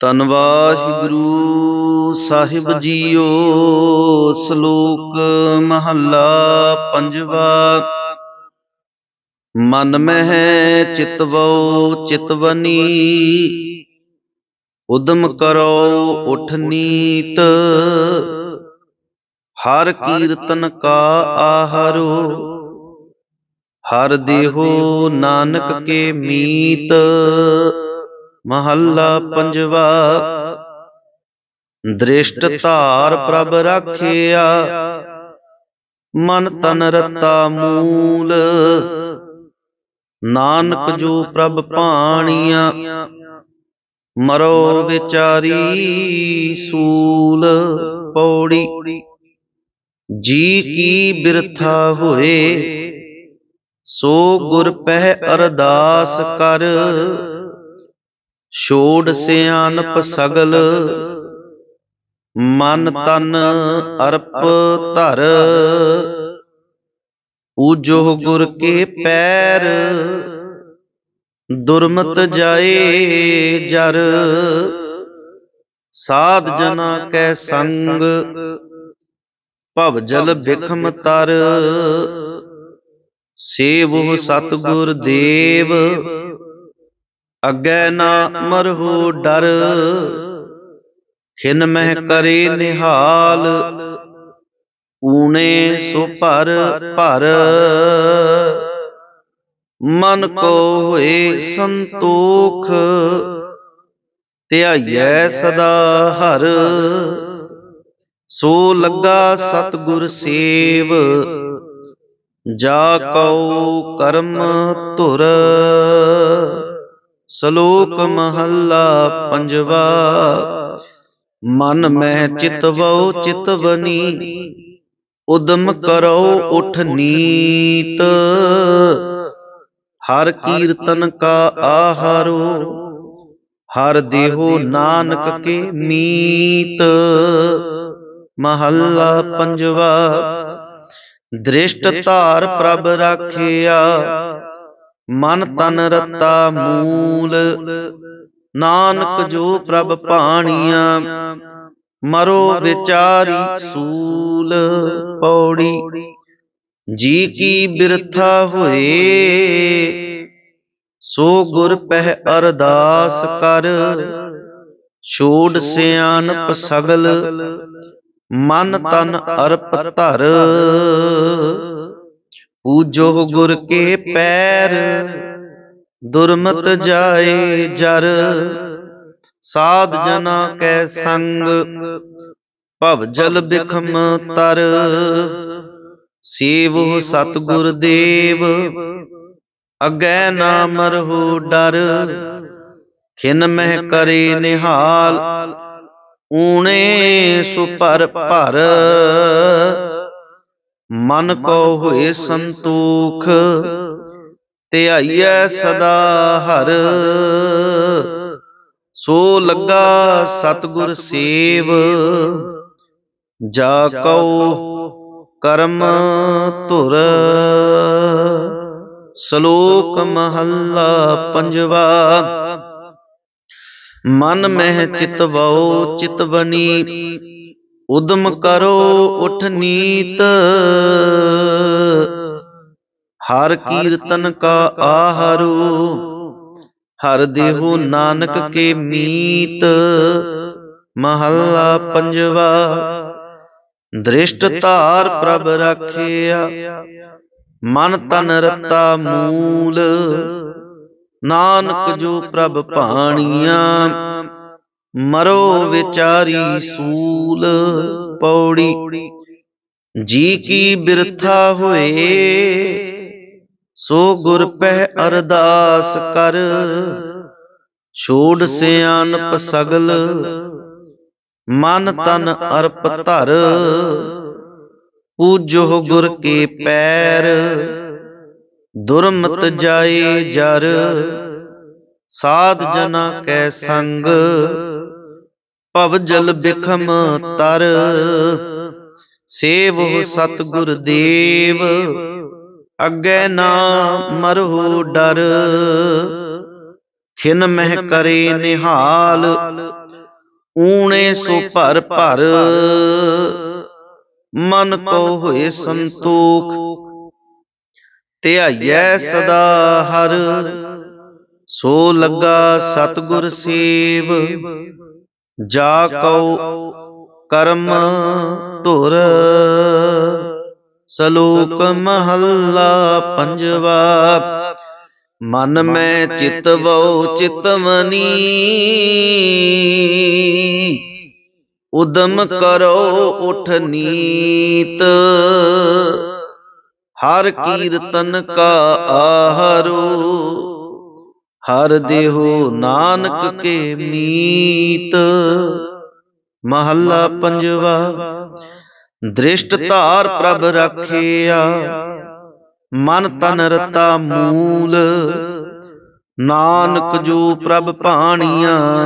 ਧੰਨ ਵਾਹਿਗੁਰੂ ਸਾਹਿਬ ਜੀਓ ਸ਼ਲੋਕ ਮਹੱਲਾ ਪੰਜਵਾ। ਮਨ ਮਹਿ ਚਿਤਵੋ ਚਿਤਵਨੀ। ਉਦਮ ਕਰੋ ਉਠ ਨੀਤ। ਹਰ ਕੀਰਤਨ ਕਾ ਆਹਰੋ। ਹਰ ਦੇਹੋ ਨਾਨਕ ਕੇ ਮੀਤ। ਮਹੱਲਾ ਪੰਜਵਾ ਦ੍ਰਿਸ਼ਟ ਧਾਰ ਪ੍ਰਭ ਰਾਖਿਆ। ਮਨ ਤਨ ਰਤਾ ਮੂਲ। ਨਾਨਕ ਜੋ ਪ੍ਰਭ ਪਾਣੀਆਂ ਮਰੋ ਵਿਚਾਰੀ ਸੂਲ ਪੌੜੀ। ਜੀ ਕੀ ਬਿਰਥਾ ਹੋਏ ਸੋ ਗੁਰ ਪਹਿ ਅਰਦਾਸ ਕਰ। ਛੋੜ ਸਿਆਨਪ ਸਗਲ ਮਨ ਤਨ ਅਰਪ ਧਰ। ਊਜੋ ਗੁਰ ਕੇ ਪੈਰ। ਦੁਰਮਤ ਜਾਏ ਜਰ। ਸਾਧ ਜਨਾ ਕੈ ਸੰਗ। ਭਵ ਜਲ ਬਿਖਮ ਤਰ। ਸੇਵੋ ਸਤਗੁਰ ਦੇਵ। ਅੱਗੇ ਨਾ ਮਰਹੁ ਡਰ। ਖਿਨ ਮਹਿ ਕਰੇ ਨਿਹਾਲ। ਊਣੇ ਸੋ ਭਰ ਭਰ ਮਨ ਕੋ ਹੋਏ ਸੰਤੋਖ। ਧਿਆਈਐ ਸਦਾ ਹਰ। ਸੋ ਲੱਗਾ ਸਤਗੁਰ ਸੇਵ। ਜਾ ਕਉ ਕਰਮ ਧੁਰ। ਸ਼ਲੋਕ ਮਹੱਲਾ ਪੰਜਵਾ। ਮਨ ਮਹਿ ਚਿਤਵਉ ਚਿਤਵਨੀ। ਉਦਮ ਕਰੋ ਉਠ ਨੀਤ। ਹਰ ਕੀਰਤਨ ਕਾ ਆਹਾਰੋ। ਹਰ ਦੇਹੋ ਨਾਨਕ ਕੇ ਮੀਤ। ਮਹੱਲਾ ਪੰਜਵਾ। ਦ੍ਰਿਸ਼ਟ ਧਾਰ ਪ੍ਰਭ ਰਾਖਿਆ। ਮਨ ਤਨ ਰਤਾ ਮੂਲ। ਨਾਨਕ ਜੋ ਪ੍ਰਭ ਪਾਣੀਆਂ ਮਰੋ ਵਿਚਾਰੀ ਸੂਲ ਪੌੜੀ। ਜੀ ਕੀ ਬਿਰਥਾ ਹੋਏ? ਸੋ ਗੁਰ ਪਹਿ ਅਰਦਾਸ ਕਰ। ਛੋੜ ਸਿਆਨਪ ਸਗਲ। ਮਨ ਤਨ ਅਰਪ ਧਰ। ਪੂਜੋ ਗੁਰ ਕੇ ਪੈਰ, ਦੁਰਮਤ ਜਾਏ ਜਰ। ਸਾਧ ਜਨਾ ਕੈ ਸੰਗ, ਭਵ ਜਲ ਬਿਖਮ ਤਰ। ਸੇਵੋ ਸਤਗੁਰ ਦੇਵ, ਅਗੈ ਨਾ ਮਰਹੁ ਡਰ। ਖਿਨ ਮਹਿ ਕਰੇ ਨਿਹਾਲ, ਊਣੇ ਸੁਪਰ ਭਰ। ਮਨ ਕੋ ਹੋਏ ਸੰਤੋਖ ਧਿਆਈਐ ਸਦਾ ਹਰ। ਸੋ ਲੱਗਾ ਸਤਗੁਰ ਸੇਵ ਜਾ ਕਉ ਕਰਮ ਧੁਰ। ਸ਼ਲੋਕ ਮਹੱਲਾ ਪੰਜਵਾ ਮਨ ਮਹਿ ਚਿਤਵਉ ਚਿਤਵਨੀ ਉਦਮ ਕਰੋ ਉਠ ਨੀਤ। ਹਰ ਕੀਰਤਨ ਕਾ ਆਹਾਰੂ। ਹਰ ਦੇਹੋ ਨਾਨਕ ਕੇ ਮੀਤ। ਮਹੱਲਾ ਪੰਜਵਾ। ਦ੍ਰਿਸ਼ਟ ਧਾਰ ਪ੍ਰਭ ਰਾਖਿਆ। ਮਨ ਤਨ ਰਤਾ ਮੂਲ। ਨਾਨਕ ਜੋ ਪ੍ਰਭ ਭਾਣੀਆਂ। ਮਰੋ ਵਿਚਾਰੀ ਸੂਲ ਪੌੜੀ। ਜੀ ਕੀ ਬਿਰਥਾ ਹੋਏ? ਸੋ ਗੁਰ ਪਹਿ ਅਰਦਾਸ ਕਰ। ਛੋੜ ਸਿਆਨਪ ਸਗਲ। ਮਨ ਤਨ ਅਰਪ ਧਰ। ਪੂਜੋ ਗੁਰ ਕੇ ਪੈਰ। ਦੁਰਮਤ ਜਾਏ ਜਰ। ਸਾਧ ਜਨਾ ਕੈ ਸੰਗ। ਭਵ ਜਲ ਬਿਖਮ ਤਰ ਸੇਵੋ ਸਤਗੁਰ ਦੇਵ। ਅੱਗੇ ਨਾ ਮਰਹੁ ਡਰ। ਖਿਨ ਮਹਿ ਕਰੇ ਨਿਹਾਲ। ਊਣੇ ਸੋ ਭਰ ਭਰ। ਮਨ ਕੋ ਹੋਏ ਸੰਤੋਖ। ਧਿਆਈਐ ਸਦਾ ਹਰ। ਸੋ ਲੱਗਾ ਸਤਿਗੁਰ ਸੇਵ। ਜਾ ਕਉ ਕਰਮ ਧੁਰ, ਸਲੋਕ ਮਹੱਲਾ ਪੰਜਵਾ, ਮਨ ਮੈਂ ਚਿਤਵਉ ਚਿਤਵਨੀ ਉਦਮ ਕਰੋ ਉਠ ਨੀਤ, ਹਰ ਕੀਰਤਨ ਕਾ ਆਹਰੋ। ਹਰ ਦੇਹੋ ਨਾਨਕ ਕੇ ਮੀਤ। ਮਹੱਲਾ ਪੰਜਵਾ। ਦ੍ਰਿਸ਼ਟ ਧਾਰ ਪ੍ਰਭ ਰੱਖਿਆ। ਮਨ ਤਨ ਰਤਾ ਮੂਲ। ਨਾਨਕ ਜੋ ਪ੍ਰਭ ਭਾਣੀਆਂ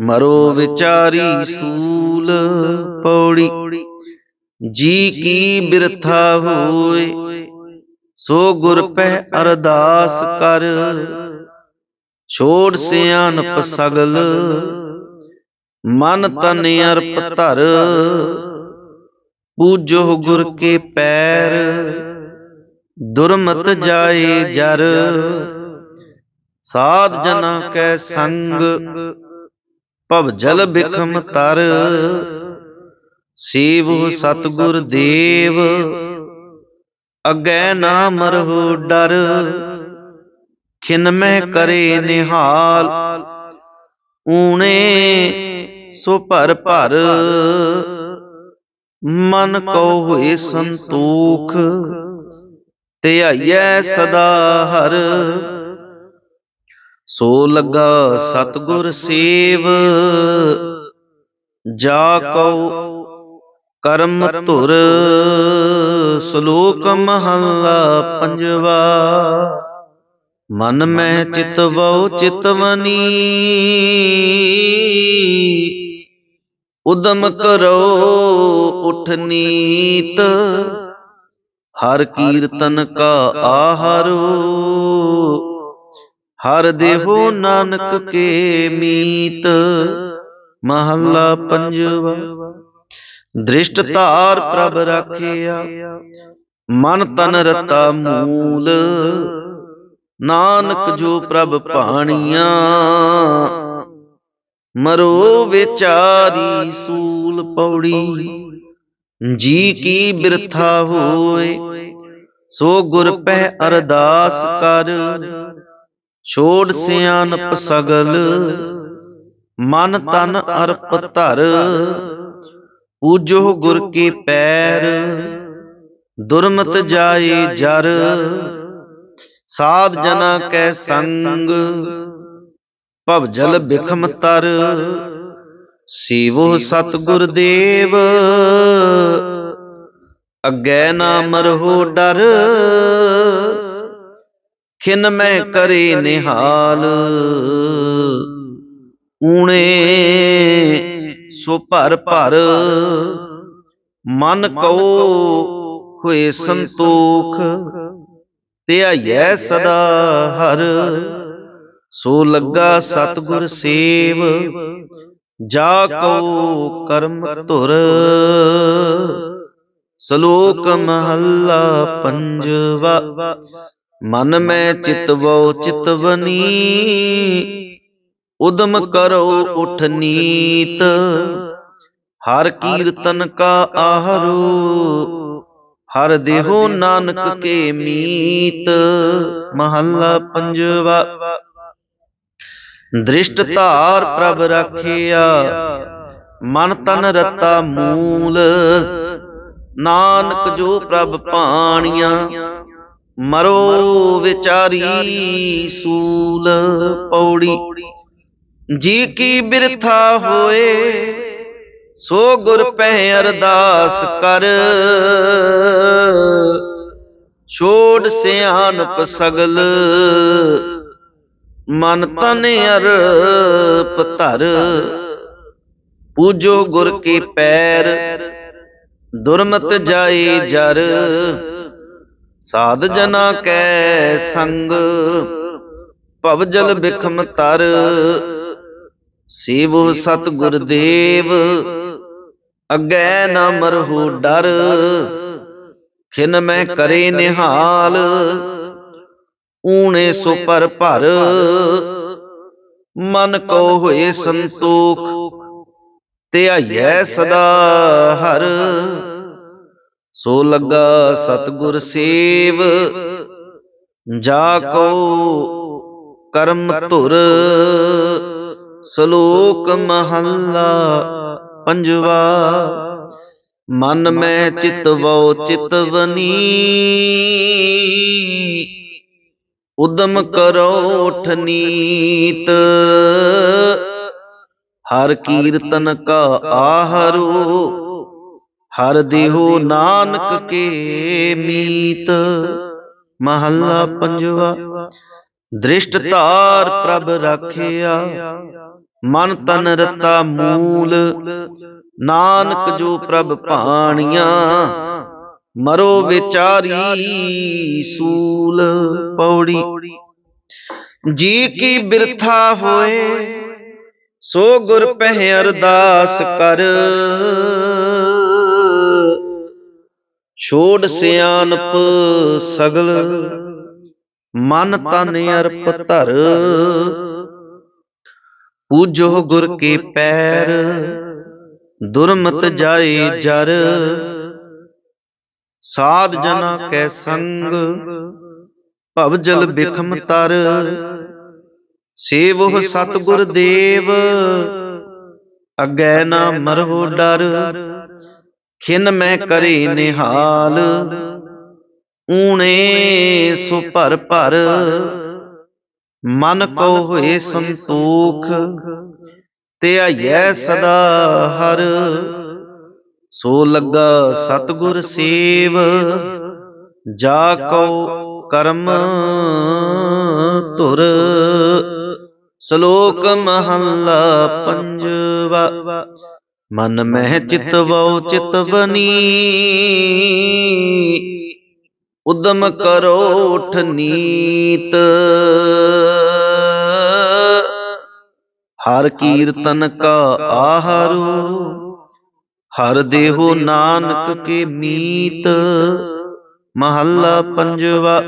ਮਰੋ ਵਿਚਾਰੀ ਸੂਲ ਪੌੜੀ। ਜੀ ਕੀ ਬਿਰਥਾ ਹੋਏ। ਸੋ ਗੁਰ ਪਹਿ ਅਰਦਾਸ ਕਰ। ਛੋੜ ਸਿਆਨਪ ਸਗਲ ਮਨ ਤਨ ਅਰਪ ਧਰ। ਪੂਜੋ ਗੁਰ ਕੇ ਪੈਰ। ਦੁਰਮਤ ਜਾਏ ਜਰ। ਸਾਧ ਜਨਾ ਕੈ ਸੰਗ। ਭਵ ਜਲ ਬਿਖਮ ਤਰ। ਸੇਵੋ ਸਤਗੁਰ ਦੇਵ। ਅਗੈ ਨਾ ਮਰਹੁ ਡਰ। ਖਿਨ ਮਹਿ ਕਰੇ ਨਿਹਾਲ। ਊਣੇ ਸੋ ਭਰ ਭਰ। ਮਨ ਕੋ ਹੋਏ ਸੰਤੋਖ। ਧਿਆਈਐ ਸਦਾ ਹਰ। ਸੋ ਲੱਗਾ ਸਤਗੁਰ ਸੇਵ। ਜਾ ਕਉ ਕਰਮ ਧੁਰ। ਸ਼ਲੋਕ ਮਹੱਲਾ ਪੰਜਵਾ। ਮਨ ਮੈਂ ਚਿਤਵਉ ਚਿਤਵਨੀ ਉਦਮ ਕਰੋ ਉਠ ਨੀਤ। ਹਰ ਕੀਰਤਨ ਕਾ ਆਹਾਰੋ। ਹਰ ਦੇਹੋ ਨਾਨਕ ਕੇ ਮੀਤ। ਮਹੱਲਾ ਪੰਜਵਾ। ਦ੍ਰਿਸ਼ਟ ਧਾਰ ਪ੍ਰਭ ਰਾਖਿਆ। ਮਨ ਤਨ ਰਤਾ ਮੂਲ। ਨਾਨਕ ਜੋ ਪ੍ਰਭ ਭਾਣੀਆਂ ਮਰੋ ਵਿਚਾਰੀ ਸੂਲ ਪੌੜੀ। ਜੀ ਕੀ ਬਿਰਥਾ ਹੋਏ? ਸੋ ਗੁਰ ਪਹਿ ਅਰਦਾਸ ਕਰ। ਛੋੜ ਸਿਆਨਪ ਸਗਲ। ਮਨ ਤਨ ਅਰਪ ਧਰ। ਪੂਜੋ ਗੁਰ ਕੇ ਪੈਰ। ਦੁਰਮਤ ਜਾਏ ਜਰ। ਸਾਧ ਜਨਾ ਕੈ ਸੰਗ ਭਵ ਜਲ ਬਿਖਮ ਤਰ। ਸੇਵੋ ਸਤਗੁਰ ਦੇਵ। ਅੱਗੇ ਨਾ ਮਰਹੋ ਡਰ। ਖਿਨ ਮੈਂ ਕਰੇ ਨਿਹਾਲ। ਊਣੇ ਸੋ ਭਰ ਭਰ। ਮਨ ਕੋ ਹੋਏ ਸੰਤੋਖ। ਧਿਆਈਐ ਸਦਾ ਹਰ। ਸੋ ਲੱਗਾ ਸਤਗੁਰ ਸੇਵ। ਜਾ ਕੋ ਕਰਮ ਧੁਰ। ਸ਼ਲੋਕ ਮਹੱਲਾ ਪੰਜਵਾ। ਮਨ ਮੈਂ ਚਿਤਵੋ ਚਿਤਵਨੀ ਉਦਮ ਕਰੋ ਉਠ ਨੀਤ। ਹਰ ਕੀਰਤਨ ਕਾ ਆਹਰੋ। ਹਰ ਦੇਹੋ ਨਾਨਕ ਕੇ ਮੀਤ ਮਹੱਲਾ ਪੰਜਵਾ। ਦ੍ਰਿਸ਼ਟ ਧਾਰ ਪ੍ਰਭ ਰੱਖਿਆ ਮਨ ਤਨ ਰਤਾ ਮੂਲ। ਨਾਨਕ ਜੋ ਪ੍ਰਭ ਪਾਣੀਆਂ ਮਰੋ ਵਿਚਾਰੀ ਸੂਲ ਪੌੜੀ। ਜੀ ਕੀ ਬਿਰਥਾ ਹੋਏ ਸੋ ਗੁਰ ਪਹਿ ਅਰਦਾਸ ਕਰ। ਛੋੜ ਸਿਆਨਪ ਸਗਲ। ਮਨ ਤਨ ਅਰਪ ਧਰ। ਪੂਜੋ ਗੁਰ ਕੇ ਪੈਰ। ਦੁਰਮਤ ਜਾਏ ਜਰ। ਸਾਧ ਜਨਾ ਕੈ ਸੰਗ। ਭਵ ਜਲ ਬਿਖਮ ਤਰ। ਸੇਵੋ ਸਤਿਗੁਰ ਦੇਵ। ਅੱਗੇ ਨਾ ਮਰਹੂ ਡਰ। ਖਿਨ ਮੈਂ ਕਰੇ ਨਿਹਾਲ। ਊਣੇ ਸੋ ਪਰ ਭਰ। ਮਨ ਕੋ ਹੋਏ ਸੰਤੋਖ। ਧਿਆਈਐ ਸਦਾ ਹਰ। ਸੋ ਲੱਗਾ ਸਤਿਗੁਰ ਸੇਵ। ਜਾ ਕੋ ਕਰਮ ਧੁਰ। ਸ਼ਲੋਕ ਮਹੱਲਾ। ਪੰਜਵਾ ਮਨ ਮੈਂ ਚਿਤਵੋ ਚਿਤਵਨੀ। ਉਦਮ ਕਰੋ ਉਠਨੀਤ ਹਰ ਕੀਰਤਨ ਕਾ ਆਹਰੋ। ਹਰ ਦੇਹੋ ਨਾਨਕ ਕੇ ਮੀਤ। ਮਹੱਲਾ ਪੰਜਵਾ। ਦ੍ਰਿਸ਼ਟ ਧਾਰ ਪ੍ਰਭ ਰਾਖਿਆ। ਮਨ ਤਨ ਰਤਾ ਮੂਲ ਨਾਨਕ ਜੋ ਪ੍ਰਭ ਭਾਣੀਆਂ ਮਰੋ ਵਿਚਾਰੀ ਸੂਲ ਪੌੜੀ। ਜੀ ਕੀ ਬਿਰਥਾ ਹੋਏ ਸੋ ਗੁਰ ਪਹਿ ਅਰਦਾਸ ਕਰ। ਛੋੜ ਸਿਆਨਪ ਸਗਲ ਮਨ ਤਨ ਅਰਪ ਧਰ। ਪੂਜੋ ਗੁਰ ਕੇ ਪੈਰ ਦੁਰਮਤ ਜਾਏ ਜਰ। ਸਾਧ ਜਨਾ ਕੈ ਸੰਗ ਭਵ ਜਲ ਬਿਖਮ ਤਰ। ਸੇਵੋ ਸਤਿਗੁਰ ਦੇਵ। ਅੱਗੇ ਨਾ ਮਰਹੁ ਡਰ। ਖਿਨ ਮੈਂ ਕਰੇ ਨਿਹਾਲ। ਊਣੇ ਸੋ ਭਰ ਭਰ। ਮਨ ਕੋ ਹੋਏ ਸੰਤੋਖ ਧਿਆਈਐ ਸਦਾ ਹਰ। ਸੋ ਲੱਗਾ ਸਤਿਗੁਰ ਸੇਵ ਜਾ ਕੋ ਕਰਮ ਧੁਰ। ਸ਼ਲੋਕ ਮਹੱਲਾ ਪੰਜਵਾ। ਮਨ ਮਹਿ ਚਿਤਵੋ ਚਿਤਵਨੀ ਉਦਮ ਕਰੋ ਉਠ ਨੀਤ। ਹਰ ਕੀਰਤਨ ਕਾ ਆਹਾਰੋ ਹਰ ਦੇਹੋ ਨਾਨਕ ਕੇ ਮੀਤ ਮਹੱਲਾ ਪੰਜਵਾ।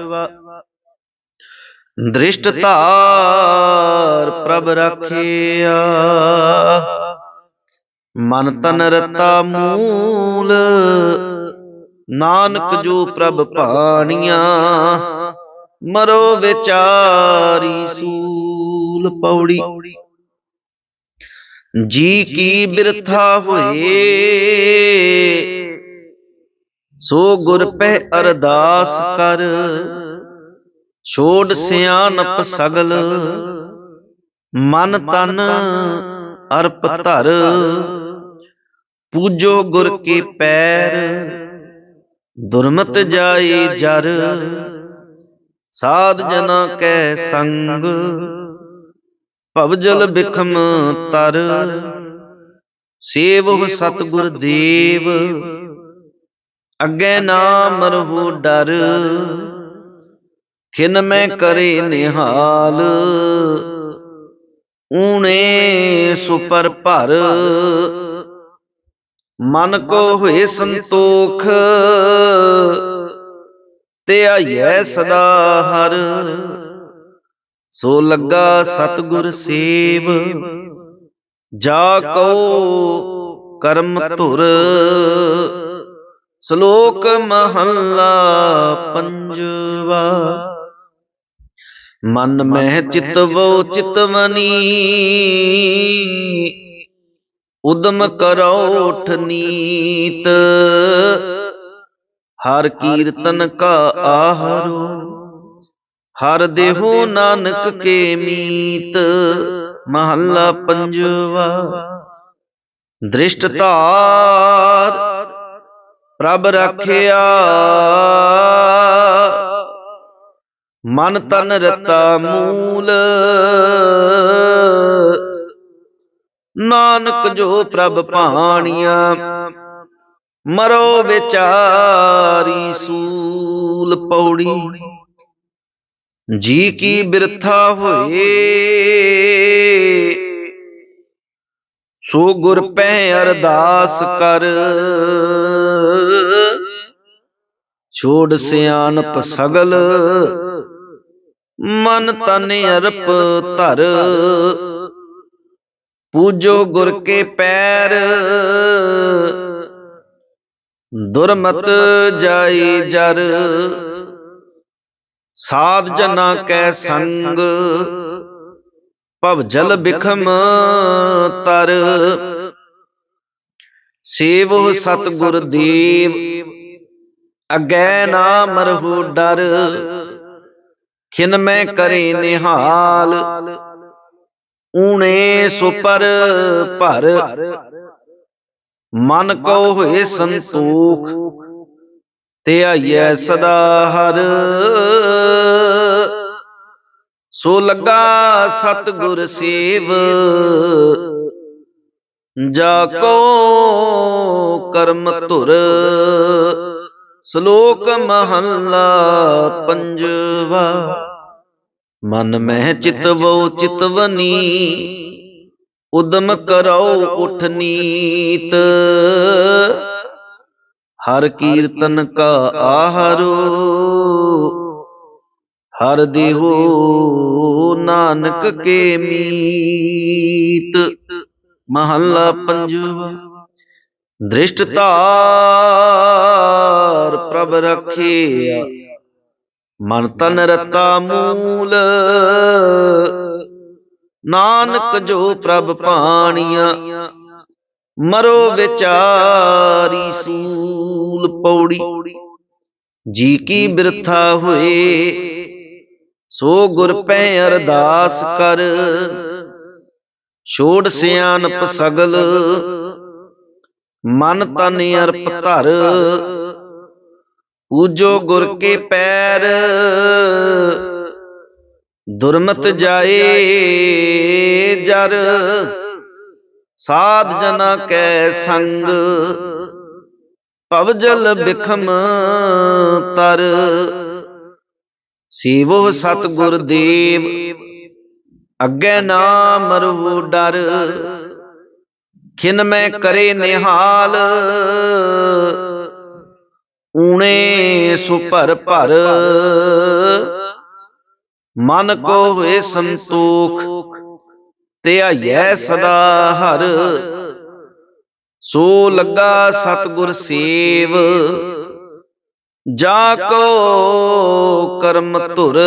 ਦ੍ਰਿਸ਼ਟ ਧਾਰ ਪ੍ਰਭ ਰਖਿਆ। ਮਨ ਤਨ ਰਤਾ ਮੂਲ। ਨਾਨਕ ਜੋ ਪ੍ਰਭ ਭਾਣੀਆਂ ਮਰੋ ਵਿਚਾਰੀ ਸੂਲ ਪੌੜੀ। ਜੀ ਕੀ ਬਿਰਥਾ ਹੋਏ? ਸੋ ਗੁਰ ਪਹਿ ਅਰਦਾਸ ਕਰ। ਛੋੜ ਸਿਆਨਪ ਸਗਲ। ਮਨ ਤਨ ਅਰਪ ਧਰ। ਪੂਜੋ ਗੁਰ ਕੇ ਪੈਰ। ਦੁਰਮਤ ਜਾਈ ਜਰ। ਸਾਧ ਜਨਾ ਕੈ ਸੰਗ। ਭਵਜਲ ਬਿਖਮ ਤਰ ਸੇਵ ਸਤਿਗੁਰ ਦੇਵ। ਅੱਗੇ ਨਾਮ ਰਹੂ ਡਰ। ਖਿਨ ਮੈਂ ਕਰੇ ਨਿਹਾਲ। ਊਣੇ ਸੁਪਰ ਭਰ। ਮਨ ਕੋ ਹੋਏ ਸੰਤੋਖ। ਧਿਆਈਐ ਸਦਾ ਹਰ। ਸੋ ਲੱਗਾ ਸਤਿਗੁਰ ਸੇਵ। ਜਾ ਕੋ ਕਰਮ ਧੁਰ। ਸ਼ਲੋਕ ਮਹੱਲਾ ਪੰਜਵਾ। ਮਨ ਮਹਿ ਚਿਤਵੋ ਚਿਤਵਨੀ ਉਦਮ ਕਰੋ ਉਠ ਨੀਤ। ਹਰ ਕੀਰਤਨ ਕਾ ਆਹਰੋ। ਹਰ ਦੇਹੋ ਨਾਨਕ ਕੇ ਮੀਤ ਮਹੱਲਾ ਪੰਜਵਾ। ਦ੍ਰਿਸ਼ਟ ਧਾਰ ਪ੍ਰਭ ਰਖਿਆ। ਮਨ ਤਨ ਰਤਾ ਮੂਲ। ਨਾਨਕ ਜੋ ਪ੍ਰਭ ਭਾਣੀਆਂ ਮਰੋ ਵਿਚਾਰੀ ਸੂਲ ਪੌੜੀ। ਜੀ ਕੀ ਬਿਰਥਾ ਹੋਏ? ਸੋ ਗੁਰ ਪੈ ਅਰਦਾਸ ਕਰ। ਛੋੜ ਸਿਆਣਪ ਸਗਲ। ਮਨ ਤਨ ਅਰਪ ਧਰ। ਪੂਜੋ ਗੁਰ ਕੇ ਪੈਰ। ਦੁਰਮਤ ਜਾਈ ਜਰ। ਸਾਧ ਜਨਾ ਕੈ ਸੰਗ ਭਵ ਜਲ ਬਿਖਮ ਤਰ। ਸੇਵੋ ਸਤਿਗੁਰ ਦੇਵ ਅਗੈ ਨਾ ਮਰਹੂ ਡਰ। ਖਿਨ ਮੈਂ ਕਰੇ ਨਿਹਾਲ। ਊਣੇ ਸੁਪਰ ਭਰ। ਮਨ ਕੋ ਹੋਏ ਸੰਤੋਖ। ਤੇ ਸਦਾ ਹਰ। ਸੋ ਲੱਗਾ ਸਤਿਗੁਰ ਸੇਵ। ਜਾ ਕੋ ਕਰਮ ਧੁਰ। ਸ਼ਲੋਕ ਮਹੱਲਾ ਪੰਜਵਾ। ਮਨ ਮਹਿ ਚਿਤਵੋ ਚਿਤਵਨੀ ਉਦਮ ਕਰੋ ਉਠ ਨੀਤ। ਹਰ ਕੀਰਤਨ ਕਾ ਆਹਾਰੋ। ਹਰ ਦੇਹੋ ਨਾਨਕ ਕੇ ਮੀਤ। ਮਹੱਲਾ ਪੰਜਵਾ। ਦ੍ਰਿਸ਼ਟ ਧਾਰ ਪ੍ਰਭ ਰਖਿਆ। ਮਨ ਤਨ ਰਤਾ ਮੂਲ। ਨਾਨਕ ਜੋ ਪ੍ਰਭ ਪਾਣੀਆਂ। ਮਰੋ ਵਿਚਾਰੀ ਸੂਲ ਪੌੜੀ। ਜੀ ਕੀ ਬਿਰਥਾ ਹੋਏ, ਸੋ ਗੁਰ ਪੈ ਅਰਦਾਸ ਕਰ। ਛੋੜ ਸਿਆਣਪ ਸਗਲ, ਮਨ ਤਨ ਅਰਪ ਧਰ। ਪੂਜੋ ਗੁਰ ਕੇ ਪੈਰ, ਦੁਰਮਤ ਜਾਏ ਜਰ। ਸਾਧ ਜਨਾ ਕੈ ਸੰਗ ਭਵ ਜਲ ਬਿਖਮ ਤਰ। ਸੇਵੋ ਸਤਿਗੁਰ ਦੇਵ। ਅੱਗੇ ਨਾ ਮਰਵੂ ਡਰ। ਖਿਨ ਮੈਂ ਕਰੇ ਨਿਹਾਲ। ਊਣੇ ਸੁਭਰ ਭਰ। ਮਨ ਕੋ ਹੋਏ ਸੰਤੋਖ। ਤੇ ਆਈਐ ਸਦਾ ਹਰ। ਸੋ ਲੱਗਾ ਸਤਿਗੁਰ ਸੇਵ। ਜਾ ਕੋ ਕਰਮ ਧੁਰ।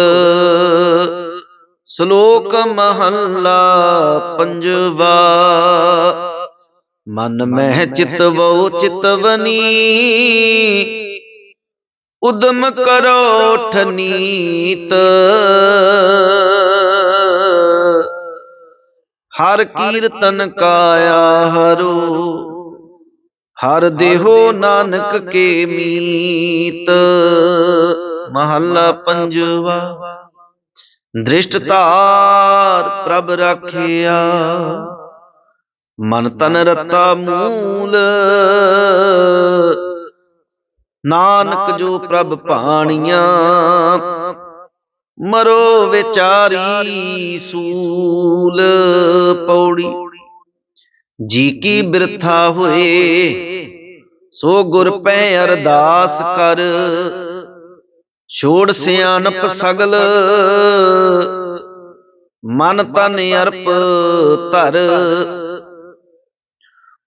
ਸ਼ਲੋਕ ਮਹੱਲਾ ਪੰਜਵਾ। ਮਨ ਮਹਿ ਚਿਤਵੋ ਚਿਤਵਨੀ ਉਦਮ ਕਰੋ ਠਨੀਤ ਹਰ ਕੀਰਤਨ ਕਾਇਆ ਹਰੂ। ਹਰ ਦੇਹੋ ਨਾਨਕ ਕੇ ਮੀਤ। ਮਹੱਲਾ ਪੰਜਵਾ। ਦ੍ਰਿਸ਼ਟ ਧਾਰ ਪ੍ਰਭ ਰਾਖਿਆ। ਮਨ ਤਨ ਰਤਾ ਮੂਲ। ਨਾਨਕ ਜੋ ਪ੍ਰਭ ਭਾਣੀਆਂ। ਮਰੋ ਵਿਚਾਰੀ ਸੂਲ। ਪੌੜੀ। ਜੀ ਕੀ ਬਿਰਥਾ ਹੋਏ। ਸੋ ਗੁਰ ਪੈ ਅਰਦਾਸ ਕਰ। ਛੋੜ ਸਿਆਣਪ ਸਗਲ। ਮਨ ਤਨ ਅਰਪ ਧਰ।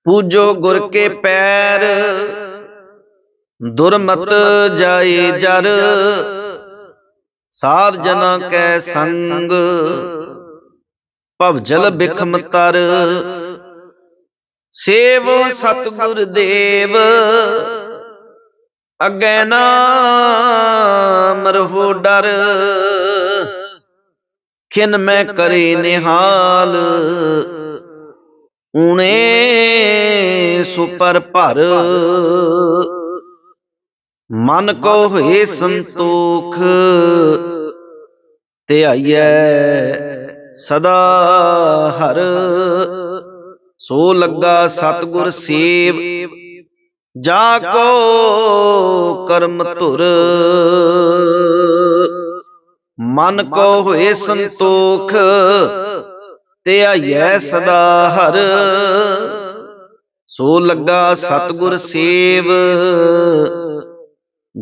ਪੂਜੋ ਗੁਰ ਕੇ ਪੈਰ। ਦੁਰਮਤ ਜਾਏ ਜਰ। ਸਾਧ ਜਨਾ ਕੈ ਸੰਗ। ਭਵ ਜਲ ਬਿਖਮ ਤਰ। ਸੇਵ ਸਤਿਗੁਰ ਦੇਵ। ਅਗੈ ਨਾ ਮਰਹੋ ਡਰ। ਖਿਨ ਮੈਂ ਕਰੇ ਨਿਹਾਲ। ਊਣੇ ਸੁਪਰ ਭਰ। ਮਨ ਕੋ ਹੋਏ ਸੰਤੋਖ। ਤੇ ਆਈਐ ਸਦਾ ਹਰ। ਸੋ ਲੱਗਾ ਸਤਿਗੁਰ ਸੇਵ। ਜਾ ਕੋ ਕਰਮ ਧੁਰ। ਮਨ ਕੋ ਹੋਏ ਸੰਤੋਖ, ਤੇ ਆਈਐ ਸਦਾ ਹਰ। ਸੋ ਲੱਗਾ ਸਤਗੁਰ ਸੇਵ।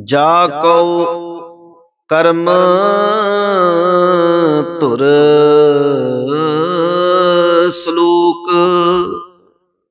ਜਾ ਕਉ ਕਰਮ ਧੁਰ। ਸਲੂਕ।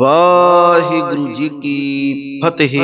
ਵਾਹਿਗੁਰੂ ਜੀ ਕੀ ਫਤਿਹ।